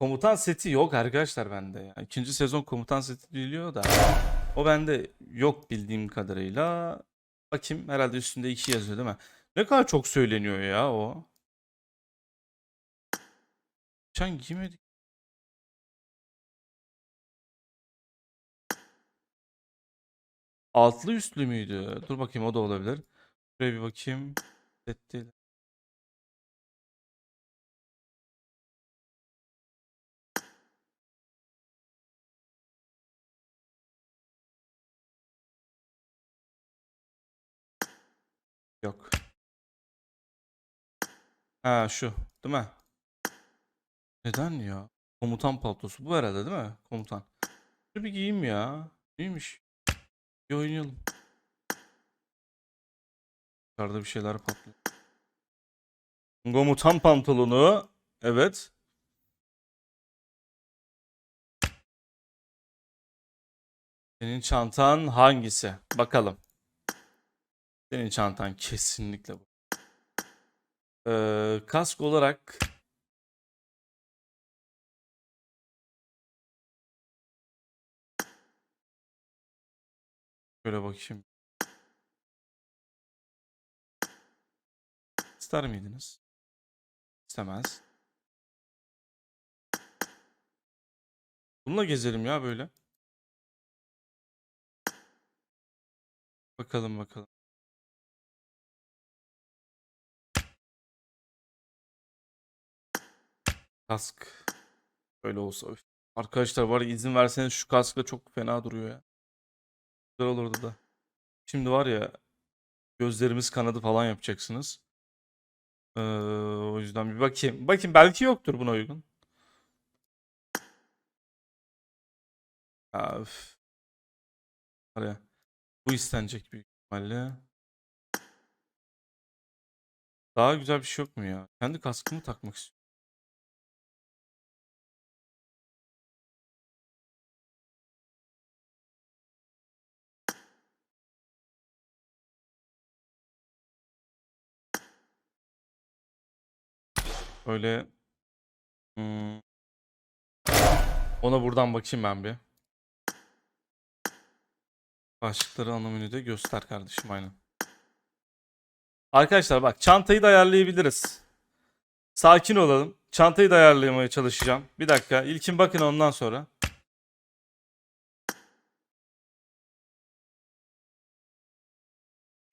Komutan seti yok arkadaşlar bende ya. İkinci sezon komutan seti biliyor da. O bende yok bildiğim kadarıyla. Bakayım herhalde üstünde 2 yazıyor değil mi? Ne kadar çok söyleniyor ya o. Geçen giymedik. Altlı üstlü müydü? Dur bakayım o da olabilir. Şuraya bir bakayım. Set değil. Yok. Ha şu, değil mi? Neden ya? Komutan paltosu. Bu herhalde değil mi? Komutan. Dur bir giyeyim ya. Neymiş? Bir oynayalım. Yukarıda bir şeyler patlıyor. Komutan pantolonu. Evet. Senin çantan hangisi? Bakalım. Senin çantan kesinlikle bu. Ee, kask olarak Şöyle bakayım. İster miydiniz? İstemez. Bununla gezelim ya böyle. Bakalım bakalım. Kask. Böyle olsa. üf. Arkadaşlar var ya izin verseniz şu kaskla çok fena duruyor ya. Güzel olurdu da. Şimdi var ya gözlerimiz kanadı falan yapacaksınız. Ee, o yüzden bir bakayım. Bakayım belki yoktur buna uygun. Ya, üf. Var bu istenecek büyük ihtimalle. Daha güzel bir şey yok mu ya? Kendi kaskımı takmak istiyorum. Öyle hmm. Ona buradan bakayım ben bir. Başlıkları ana menüde göster kardeşim aynen. Arkadaşlar bak çantayı da ayarlayabiliriz. Sakin olalım. Çantayı da ayarlamaya çalışacağım. Bir dakika. İlkin bakın ondan sonra.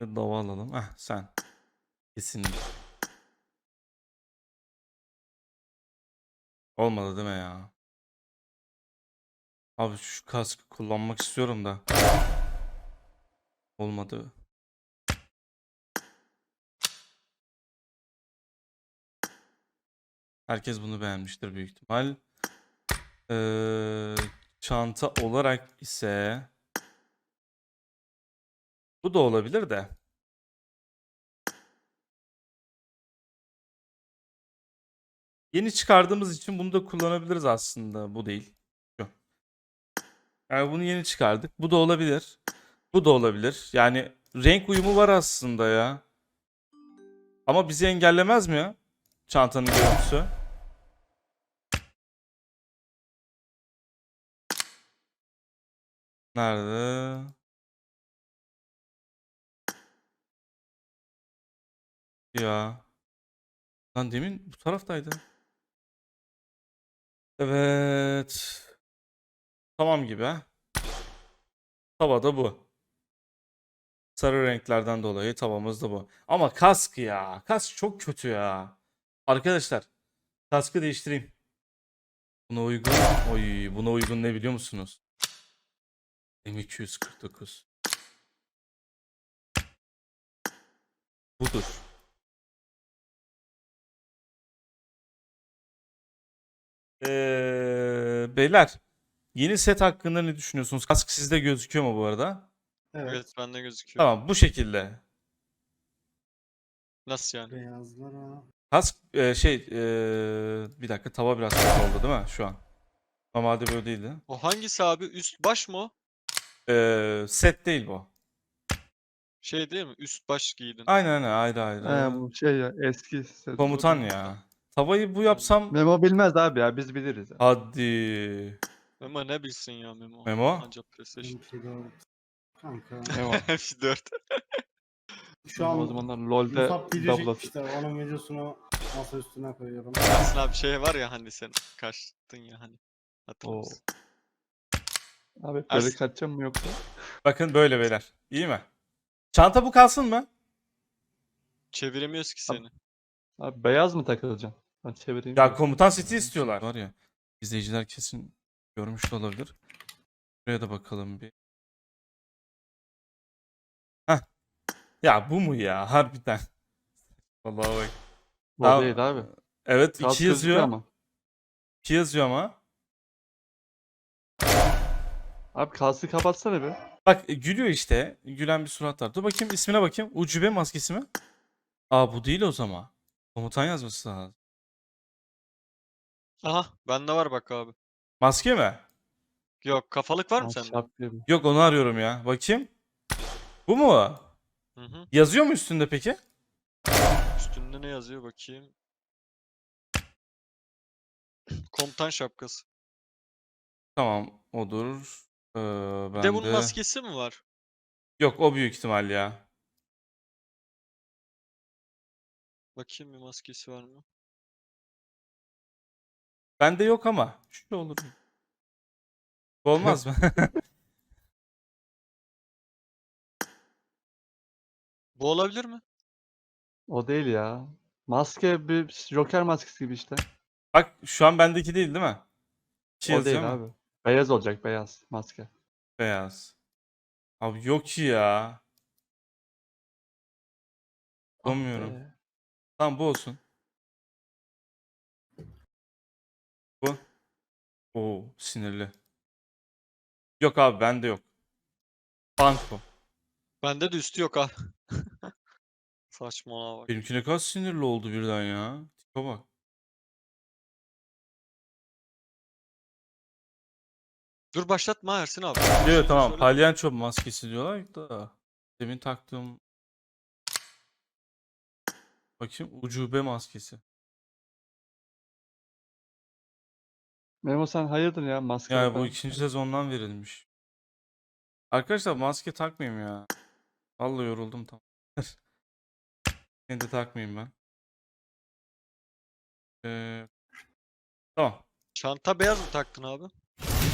Dava alalım. Heh sen. Kesinlikle. Olmadı değil mi ya? Abi şu kaskı kullanmak istiyorum da. Olmadı. Herkes bunu beğenmiştir büyük ihtimal. Ee, çanta olarak ise bu da olabilir de. Yeni çıkardığımız için bunu da kullanabiliriz aslında. Bu değil. Şu. Yani bunu yeni çıkardık. Bu da olabilir. Bu da olabilir. Yani renk uyumu var aslında ya. Ama bizi engellemez mi ya? Çantanın görüntüsü. Nerede? Ya. Lan demin bu taraftaydı. Evet. Tamam gibi. Tava da bu. Sarı renklerden dolayı tavamız da bu. Ama kask ya. Kask çok kötü ya. Arkadaşlar. Kaskı değiştireyim. Buna uygun. Oy, buna uygun ne biliyor musunuz? M249. Budur. Ee, beyler. Yeni set hakkında ne düşünüyorsunuz? Kask sizde gözüküyor mu bu arada? Evet. Evet bende gözüküyor. Tamam bu şekilde. Nasıl yani? Beyazlara. Kask e, şey e, bir dakika tava biraz kötü oldu değil mi şu an? Normalde böyle değildi. O hangisi abi? Üst baş mı o? E, set değil bu. Şey değil mi? Üst baş giydin. Aynen aynen ayrı ayrı. He bu şey ya eski sezon. Komutan ya. Tavayı bu yapsam Memo bilmez abi ya biz biliriz. ya. hadi. Memo ne bilsin ya Memo. Memo? Ancak PlayStation. Kanka. Memo. Hepsi 4. Şu an o zamanlar LoL'de Musab çekmişler. Onun videosunu masa üstüne koyuyorum. Yasin abi şey var ya hani sen kaçtın ya hani. Hatırlar Oo. mısın? Abi böyle Ers- kaçacağım mı yoksa? Bakın böyle beyler. İyi mi? Çanta bu kalsın mı? Çeviremiyoruz ki seni. Abi beyaz mı takılacağım? Ben çevireyim. Ya komutan seti istiyorlar. Var ya. izleyiciler kesin görmüş de olabilir. Buraya da bakalım bir. Heh. Ya bu mu ya? Harbiden. Vallahi bak. Bu değil abi. Evet Kağıt 2 gözüküyor yazıyor. Ama. 2 yazıyor ama. Abi kalsı kapatsana bir. Bak e, gülüyor işte. Gülen bir surat var. Dur bakayım ismine bakayım. Ucube maskesi mi? Aa bu değil o zaman. Komutan yazması lazım. Aha bende var bak abi. Maske mi? Yok kafalık var mı sende? şap gibi. Yok onu arıyorum ya. Bakayım. Bu mu? Hı hı. Yazıyor mu üstünde peki? Üstünde ne yazıyor bakayım. Komutan şapkası. Tamam odur. Ee, Bir ben de bunun de- maskesi mi var? Yok o büyük ihtimal ya. Bakayım bir maskesi var mı? Bende yok ama. Şu olur. Bu olmaz mı? Bu olabilir mi? O değil ya. Maske bir Joker maskesi gibi işte. Bak şu an bendeki değil değil mi? İki o değil ama abi. Beyaz olacak beyaz maske. Beyaz. Abi yok ki ya. Bulamıyorum. Tamam bu olsun. Oo sinirli. Yok abi bende yok. Banko. Bende de üstü yok ha. Saçmalama bak. Benimki ne kadar sinirli oldu birden ya. Tipe bak. Dur başlatma Ersin abi. Şeyini tamam. söyle. Palyanço maskesi diyorlar da. Demin taktığım. Bakayım ucube maskesi. Memo sen hayırdır ya maske Yani bu ikinci sezondan verilmiş. Arkadaşlar maske takmayayım ya. Vallahi yoruldum tam. De takmayayım ben. Ee, tamam. Çanta beyaz mı taktın abi?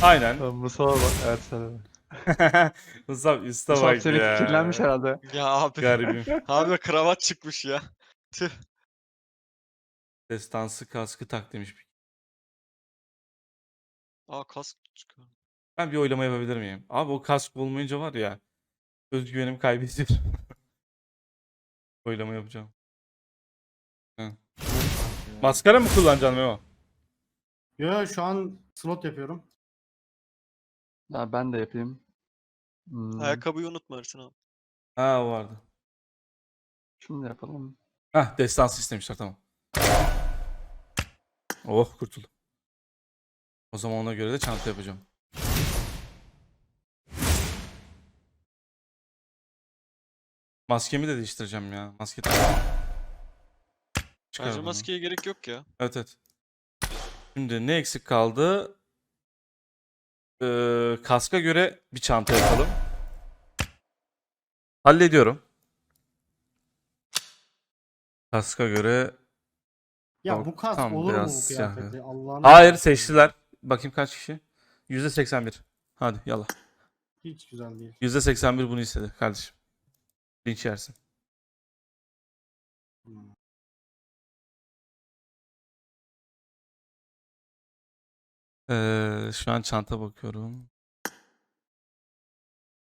Aynen. Mustafa bak Ersen abi. Musab üste Mustafa bak seni ya. kirlenmiş herhalde. Ya abi. Garibim. abi kravat çıkmış ya. Tüh. Destansı kaskı tak demiş. Aa kask çıkıyor. Ben bir oylama yapabilir miyim? Abi o kask olmayınca var ya. Özgüvenimi kaybediyorum. oylama yapacağım. Maskara mı kullanacaksın Memo? Yo şu an slot yapıyorum. Ya ben de yapayım. Hmm, Ayakkabıyı unutma Ersin abi. Ha o vardı. Şunu da yapalım. Hah destansı istemişler tamam. Oh kurtuldum. O zaman ona göre de çanta yapacağım. Maskemi de değiştireceğim ya. Maske Bence bunu. maskeye gerek yok ya. Evet evet. Şimdi ne eksik kaldı? Ee, kaska göre bir çanta yapalım. Hallediyorum. Kaska göre Ya Yok, bu kas tam olur mu biraz bu siyah kıyafeti? Allah'ını Hayır seversen. seçtiler. Bakayım kaç kişi? %81. Hadi yallah. Hiç güzel değil. %81 bunu istedi kardeşim. Linç yersin. Hmm. Ee, şu an çanta bakıyorum.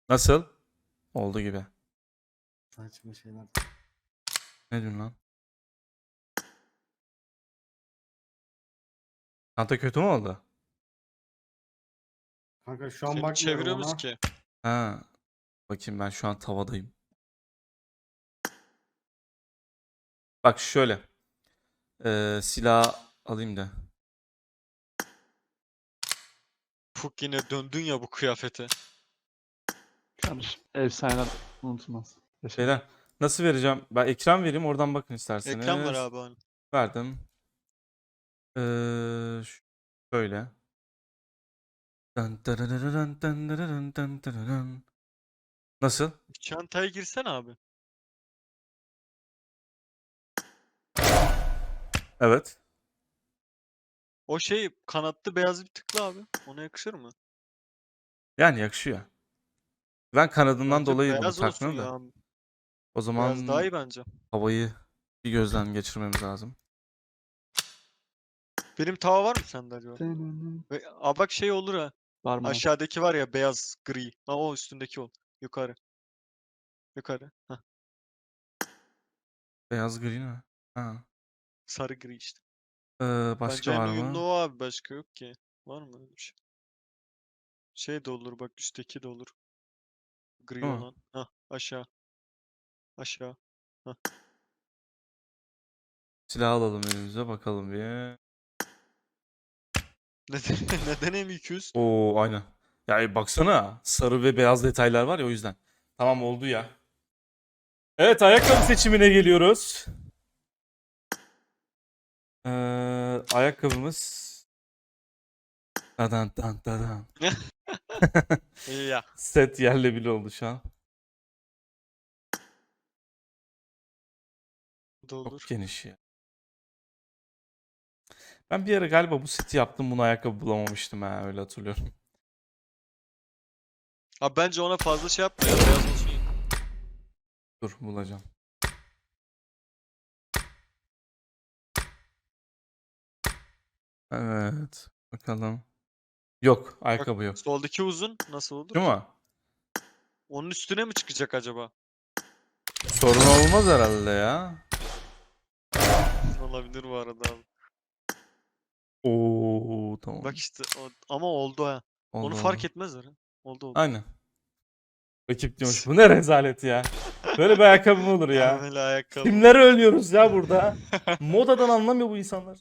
Nasıl? Oldu gibi. Saçma şeyler. Ne diyorsun lan? Çanta kötü mü oldu? Kanka şu an Seni bakmıyorum çeviriyoruz ama. ki. Ha. Bakayım ben şu an tavadayım. Bak şöyle. Ee, silah alayım da. Fuk yine döndün ya bu kıyafete. Kardeşim efsaneler unutulmaz. Şeyler. Nasıl vereceğim? Ben ekran vereyim oradan bakın isterseniz. Ekran var abi hani. Verdim. Ee, şöyle. Nasıl? Çantaya girsene abi. Evet. O şey kanatlı beyazı bir tıkla abi. Ona yakışır mı? Yani yakışıyor. Ben kanadından Bence dolayı bunu beyaz olsun takmıyorum da. ya. O Beyaz zaman daha iyi bence. havayı bir gözden geçirmemiz lazım. Benim tava var mı sende acaba? Ve, aa bak şey olur ha. Var mı? Aşağıdaki var ya beyaz gri. Ha o üstündeki o. Yukarı. Yukarı. Hah, Beyaz gri mi? Ha. sarı gri işte. Ee, Bence başka en var uyumlu mı? o abi başka yok ki. Var mı öyle bir şey? Şey de olur bak üstteki de olur. Gri Hı. olan. Hah aşağı. Aşağı. Silah alalım elimize bakalım bir. Neden, neden M200? Oo aynen. Ya baksana sarı ve beyaz detaylar var ya o yüzden. Tamam oldu ya. Evet ayakkabı seçimine geliyoruz. Ee, ayakkabımız Dadan dan dadan. İyi ya. Set yerle bile oldu şu an. Bu da olur. Çok geniş ya. Ben bir ara galiba bu seti yaptım bunu ayakkabı bulamamıştım ha öyle hatırlıyorum. Abi bence ona fazla şey yapma ya. Beyaz olsun. Dur bulacağım. Evet. Bakalım. Yok. Ayakkabı yok. Soldaki uzun nasıl olur? Değil mi? Onun üstüne mi çıkacak acaba? Sorun olmaz herhalde ya. Olabilir bu arada abi. Oo tamam. Bak işte o- ama oldu ha. Oldu, Onu fark oldu. etmezler ha. Oldu oldu. Aynen. Rakip diyormuş. Bu ne rezalet ya. Böyle bir ayakkabı mı olur ya? Böyle ayakkabı. Kimleri ölüyoruz ya burada? Modadan anlamıyor bu insanlar.